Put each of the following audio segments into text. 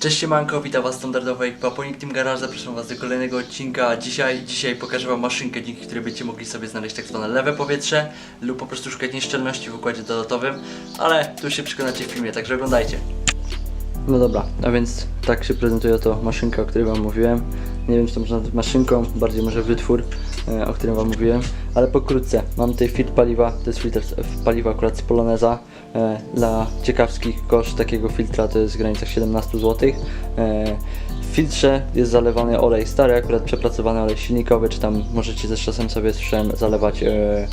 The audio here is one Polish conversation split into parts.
Cześć siemanko, witam was standardowo ekipa Ponic Team Garage, zapraszam was do kolejnego odcinka. Dzisiaj, dzisiaj pokażę wam maszynkę, dzięki której będziecie mogli sobie znaleźć tak zwane lewe powietrze lub po prostu szukać nieszczelności w układzie dolotowym, ale tu się przekonacie w filmie, także oglądajcie. No dobra, a więc tak się prezentuje to maszynka, o której wam mówiłem. Nie wiem czy to można nazwać maszynką, bardziej może wytwór, e, o którym wam mówiłem, ale pokrótce. Mam tutaj filtr paliwa, to jest filtr z- paliwa akurat z Poloneza. E, Dla ciekawskich koszt takiego filtra to jest w granicach 17 zł. W filtrze jest zalewany olej stary, akurat przepracowany olej silnikowy, czy tam możecie też czasem sobie słyszałem zalewać e,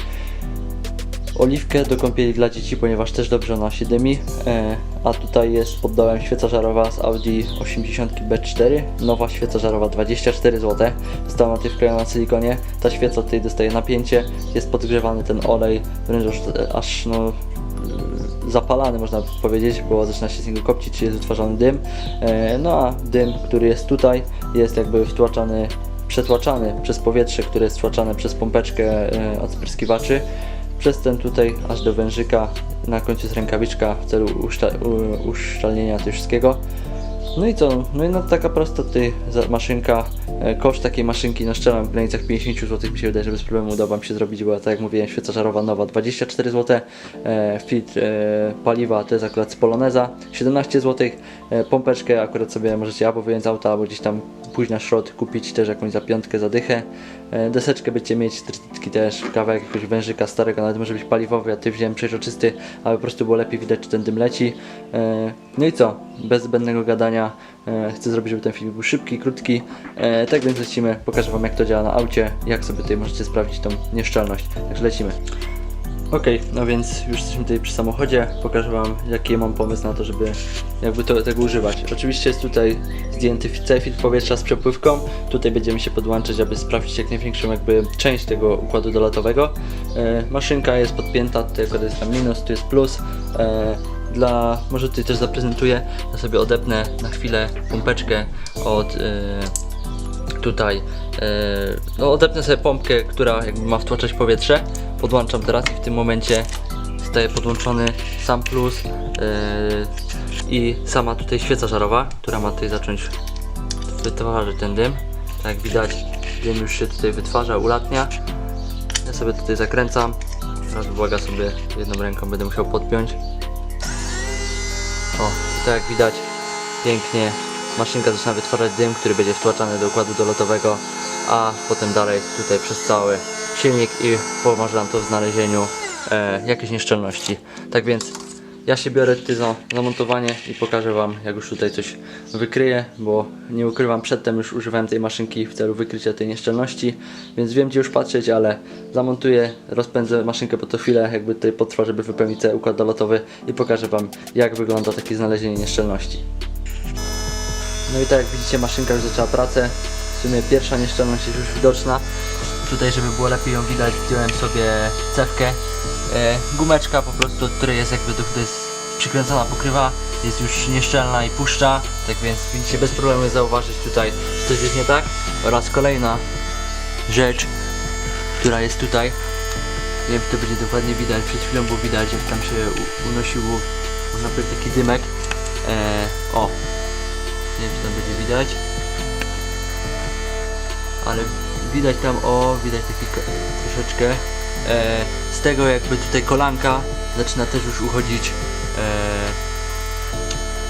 oliwkę do kąpieli dla dzieci, ponieważ też dobrze ona się dymi. E, a tutaj jest pod dołem świeca żarowa z Audi 80 B4. Nowa świeca żarowa 24 zł. Została na tej wklejona na silikonie. Ta świeca tutaj dostaje napięcie. Jest podgrzewany ten olej, wręcz już, aż no e, zapalany można powiedzieć, bo zaczyna się z niego kopcić, czyli jest wytwarzany dym. E, no a dym, który jest tutaj, jest jakby wtłaczany, przetłaczany przez powietrze, które jest wtłaczane przez pompeczkę e, od spryskiwaczy przez ten tutaj aż do wężyka, na końcu jest rękawiczka w celu uszcza- uszczelnienia tego wszystkiego. No i co? No i no taka prosta tutaj maszynka, e, koszt takiej maszynki na szczelam w granicach 50 zł mi się wydaje, że bez problemu uda Wam się zrobić, bo tak jak mówiłem świeca żarowa nowa 24 zł, e, filtr e, paliwa to jest akurat z Poloneza 17 zł, e, pompeczkę akurat sobie możecie albo wyjąć z auta, albo gdzieś tam pójść na szrot, kupić też jakąś za piątkę, za dychę. E, deseczkę będziecie mieć, trytytki też, kawałek jakiegoś wężyka starego, nawet może być paliwowy, ja ty wziąłem przejrzysty, ale po prostu było lepiej widać, czy ten dym leci. E, no i co? Bez zbędnego gadania e, chcę zrobić, żeby ten film był szybki, krótki. E, tak więc lecimy, pokażę wam jak to działa na aucie, jak sobie tutaj możecie sprawdzić tą nieszczelność. Także lecimy. Okej, no więc już jesteśmy tutaj przy samochodzie. Pokażę Wam, jaki mam pomysł na to, żeby jakby to, tego używać. Oczywiście jest tutaj zdjęty filtr powietrza z przepływką. Tutaj będziemy się podłączać, aby sprawdzić jak największą jakby część tego układu dolotowego. E, maszynka jest podpięta, tutaj jest tam minus, tu jest plus. E, dla, może tutaj też zaprezentuję, ja sobie odepnę na chwilę pompeczkę od... E, tutaj e, no odepnę sobie pompkę, która jakby ma wtłaczać powietrze. Podłączam teraz i w tym momencie zostaje podłączony sam plus e, i sama tutaj świeca żarowa, która ma tutaj zacząć wytwarzać ten dym. Tak jak widać dym już się tutaj wytwarza, ulatnia. Ja sobie tutaj zakręcam. Teraz uwaga sobie jedną ręką będę musiał podpiąć o, i tak jak widać pięknie maszynka zaczyna wytwarzać dym, który będzie wtłaczany do układu dolotowego, a potem dalej tutaj przez cały silnik i pomoże nam to w znalezieniu e, jakiejś nieszczelności. Tak więc ja się biorę tutaj za zamontowanie i pokażę Wam jak już tutaj coś wykryję, bo nie ukrywam przedtem już używałem tej maszynki w celu wykrycia tej nieszczelności, więc wiem gdzie już patrzeć, ale zamontuję, rozpędzę maszynkę po to chwilę, jakby tutaj potrwa, żeby wypełnić cały układ dolotowy i pokażę Wam jak wygląda takie znalezienie nieszczelności. No i tak jak widzicie maszynka już zaczęła pracę. W sumie pierwsza nieszczelność jest już widoczna. Tutaj żeby było lepiej ją widać wziąłem sobie cewkę. E, gumeczka po prostu, od której jest jakby do jest przykręcona pokrywa. Jest już nieszczelna i puszcza. Tak więc widzicie bez problemu zauważyć tutaj, że coś jest nie tak. Oraz kolejna rzecz, która jest tutaj. Nie wiem czy to będzie dokładnie widać, przed chwilą było widać jak tam się unosił, można powiedzieć taki dymek. E, o, nie wiem czy tam będzie widać. Ale widać tam, o, widać taki troszeczkę. E, z tego jakby tutaj kolanka zaczyna też już uchodzić. E,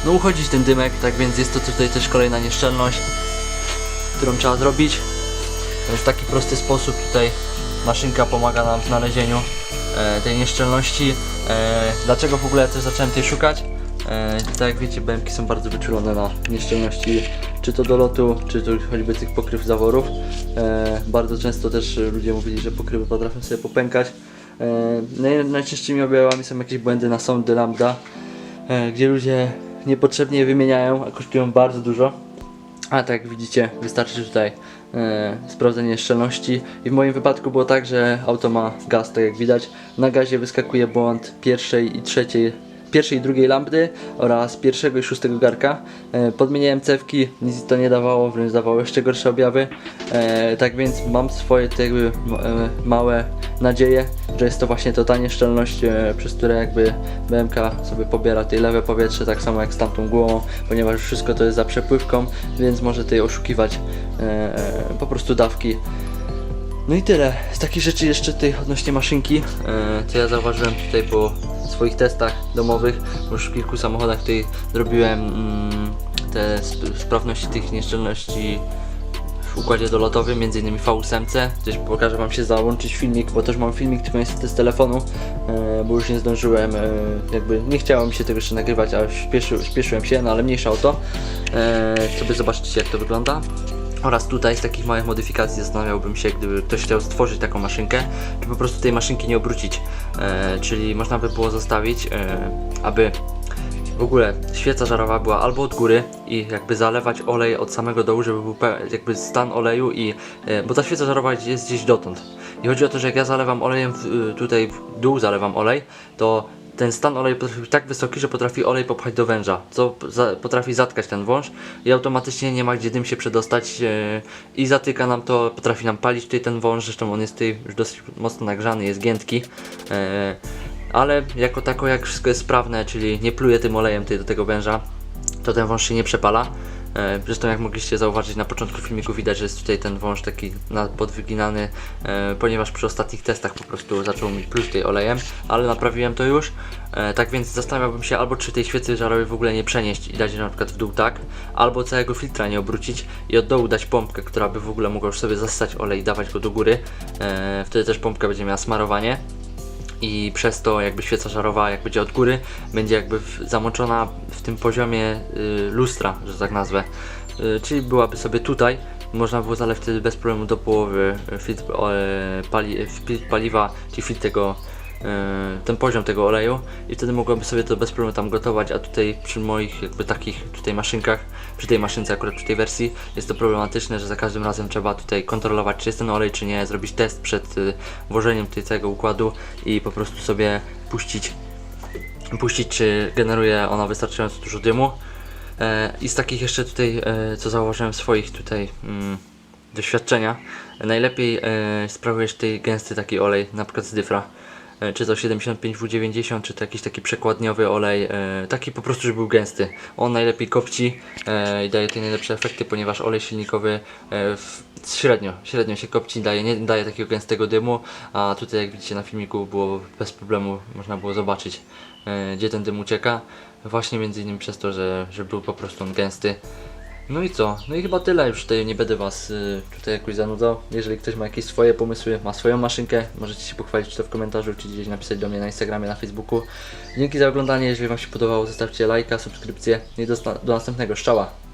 no uchodzić ten dymek, tak więc jest to tutaj też kolejna nieszczelność, którą trzeba zrobić. Więc w taki prosty sposób tutaj maszynka pomaga nam w znalezieniu e, tej nieszczelności. E, dlaczego w ogóle też zacząłem tej szukać? E, tak jak wiecie, BMki są bardzo wyczulone na nieszczelności, czy to do lotu, czy to choćby tych pokryw zaworów. E, bardzo często też ludzie mówili, że pokrywy potrafią sobie popękać. E, naj, najczęstszymi objawami są jakieś błędy na sondy lambda, e, gdzie ludzie niepotrzebnie je wymieniają, a kosztują bardzo dużo. A tak jak widzicie, wystarczy tutaj e, sprawdzenie szczelności. I w moim wypadku było tak, że auto ma gaz, tak jak widać. Na gazie wyskakuje błąd pierwszej i trzeciej, pierwszej i drugiej lampy oraz pierwszego i szóstego garka. E, podmieniałem cewki, nic to nie dawało, wręcz dawało jeszcze gorsze objawy. E, tak więc mam swoje te jakby e, małe nadzieje, że jest to właśnie to ta nieszczelność, e, przez które jakby BMK sobie pobiera tej lewe powietrze, tak samo jak z tamtą głową, ponieważ wszystko to jest za przepływką, więc może tutaj oszukiwać po prostu dawki. No i tyle. Z takich rzeczy jeszcze tutaj odnośnie maszynki, e, co ja zauważyłem tutaj po swoich testach domowych, już w kilku samochodach tutaj zrobiłem mm, te sp- sprawności tych nieszczelności w układzie dolotowym, między innymi v 8 Też pokażę wam się załączyć filmik, bo też mam filmik, tylko niestety z telefonu, e, bo już nie zdążyłem, e, jakby nie chciało mi się tego jeszcze nagrywać, a śpieszy, śpieszyłem się, no ale mniejsza o to. Sobie zobaczycie jak to wygląda. Oraz tutaj z takich małych modyfikacji zastanawiałbym się, gdyby ktoś chciał stworzyć taką maszynkę, czy po prostu tej maszynki nie obrócić. E, czyli można by było zostawić, e, aby w ogóle świeca żarowa była albo od góry i jakby zalewać olej od samego dołu, żeby był jakby stan oleju i e, bo ta świeca żarowa jest gdzieś dotąd. I chodzi o to, że jak ja zalewam olejem w, tutaj w dół zalewam olej, to ten stan oleju potrafi być tak wysoki, że potrafi olej popchać do węża, co za, potrafi zatkać ten wąż i automatycznie nie ma gdzie dym się przedostać e, i zatyka nam to, potrafi nam palić tutaj ten wąż, zresztą on jest tutaj już dosyć mocno nagrzany, jest giętki. E, ale jako tako jak wszystko jest sprawne, czyli nie pluje tym olejem tutaj do tego węża, to ten wąż się nie przepala. E, Zresztą jak mogliście zauważyć na początku filmiku widać, że jest tutaj ten wąż taki na- podwyginany, e, ponieważ przy ostatnich testach po prostu zaczął mi pluć tej olejem, ale naprawiłem to już. E, Tak więc zastanawiałbym się albo czy tej świecy żarowej w ogóle nie przenieść i dać na przykład w dół tak, albo całego filtra nie obrócić i od dołu dać pompkę, która by w ogóle mogła już sobie zasać olej i dawać go do góry. Wtedy też pompka będzie miała smarowanie i przez to jakby świeca żarowa jak będzie od góry będzie jakby w, zamoczona w tym poziomie y, lustra, że tak nazwę. Y, czyli byłaby sobie tutaj, można było zalewać wtedy bez problemu do połowy y, filtr, e, pali, y, paliwa, czy filtr tego ten poziom tego oleju i wtedy mogłoby sobie to bez problemu tam gotować, a tutaj przy moich jakby takich tutaj maszynkach, przy tej maszynce akurat przy tej wersji jest to problematyczne, że za każdym razem trzeba tutaj kontrolować czy jest ten olej czy nie, zrobić test przed y, włożeniem tutaj całego układu i po prostu sobie puścić puścić czy generuje ona wystarczająco dużo dymu. E, i z takich jeszcze tutaj e, co zauważyłem swoich tutaj mm, doświadczenia najlepiej e, sprawujesz tutaj gęsty taki olej na przykład z dyfra. e, czy to 75W90, czy to jakiś taki przekładniowy olej, e, taki po prostu, żeby był gęsty. On najlepiej kopci e, i daje te najlepsze efekty, ponieważ olej silnikowy e, średnio, średnio się kopci, daje, nie daje takiego gęstego dymu, a tutaj jak widzicie na filmiku było bez problemu, można było zobaczyć e, gdzie ten dym ucieka. Właśnie między innymi przez to, że, że był po prostu on gęsty. No i co? No i chyba tyle. Już tutaj nie będę Was y, tutaj jakoś zanudzał. Jeżeli ktoś ma jakieś swoje pomysły, ma swoją maszynkę, możecie się pochwalić czy to w komentarzu, czy gdzieś napisać do mnie na Instagramie, na Facebooku. Dzięki za oglądanie. Jeżeli Wam się podobało, zostawcie lajka, subskrypcję. I do, do następnego. Szczała!